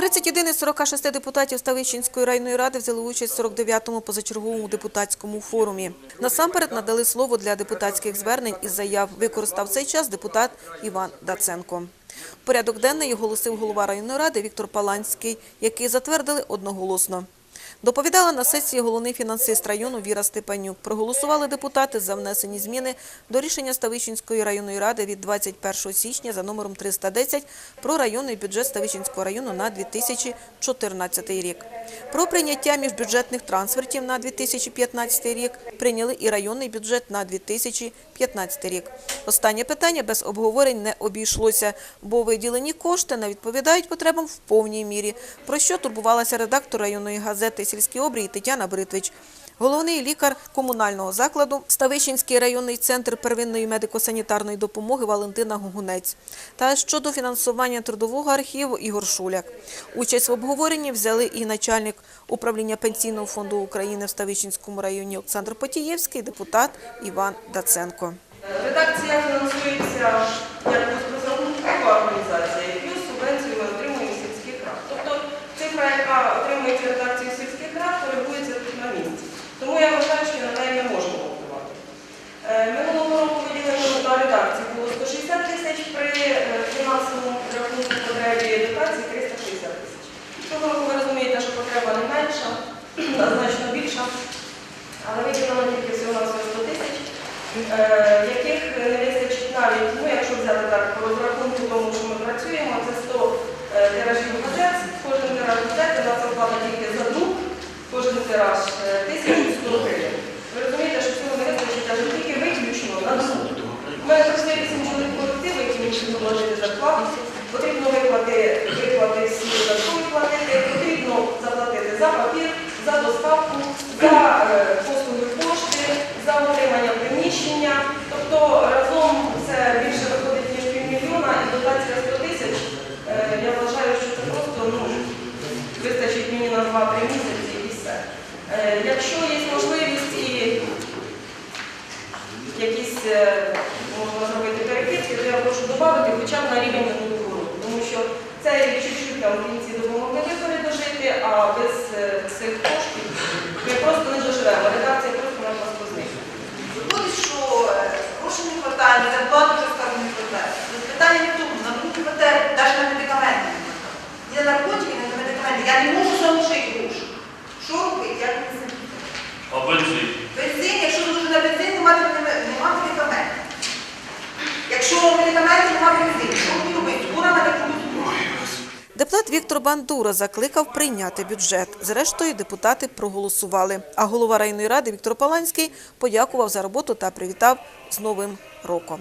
31 із 46 депутатів Ставищенської районної ради взяли участь в 49-му позачерговому депутатському форумі. Насамперед надали слово для депутатських звернень і заяв. Використав цей час депутат Іван Даценко. Порядок денний оголосив голова районної ради Віктор Паланський, який затвердили одноголосно. Доповідала на сесії головний фінансист району Віра Степанюк. Проголосували депутати за внесені зміни до рішення Ставищенської районної ради від 21 січня за номером 310 про районний бюджет Ставищенського району на 2014 рік. Про прийняття міжбюджетних трансфертів на 2015 рік прийняли і районний бюджет на 2015 рік. Останнє питання без обговорень не обійшлося, бо виділені кошти не відповідають потребам в повній мірі, про що турбувалася редактор районної газети «Сільські обрії» Тетяна Бритвич. Головний лікар комунального закладу Ставищенський районний центр первинної медико-санітарної допомоги Валентина Гугунець та щодо фінансування трудового архіву Ігор Шуляк. Участь в обговоренні взяли і начальник управління Пенсійного фонду України в Ставищенському районі Олександр Потієвський, депутат Іван Даценко. Редакція фінансується менша, значно більша, але виділено тільки всього на 100 тисяч е, яких не вистачить навіть, ну якщо взяти так по розрахунку можна зробити перекидки, то я прошу додати хоча б на рівень минулого. Тому що це чуть-чуть там в кінці допомогли вибори дожити, а без е, цих коштів ми просто не доживемо. Редакція просто на нас позникне. Виходить, що е, грошей не вистачає, не зарплати вже скажу не вистачає. Але Питання не в тому, на руки вистачає навіть на медикаменти. Ні на наркотики, ні на медикаменти. Я не можу залишити гроші. Що робити? Як не знаю. А бензин? Бензин, якщо дуже на бензин, немає нема медикаментів. Що. Депутат Віктор Бандура закликав прийняти бюджет. Зрештою, депутати проголосували. А голова районної ради Віктор Паланський подякував за роботу та привітав з Новим роком.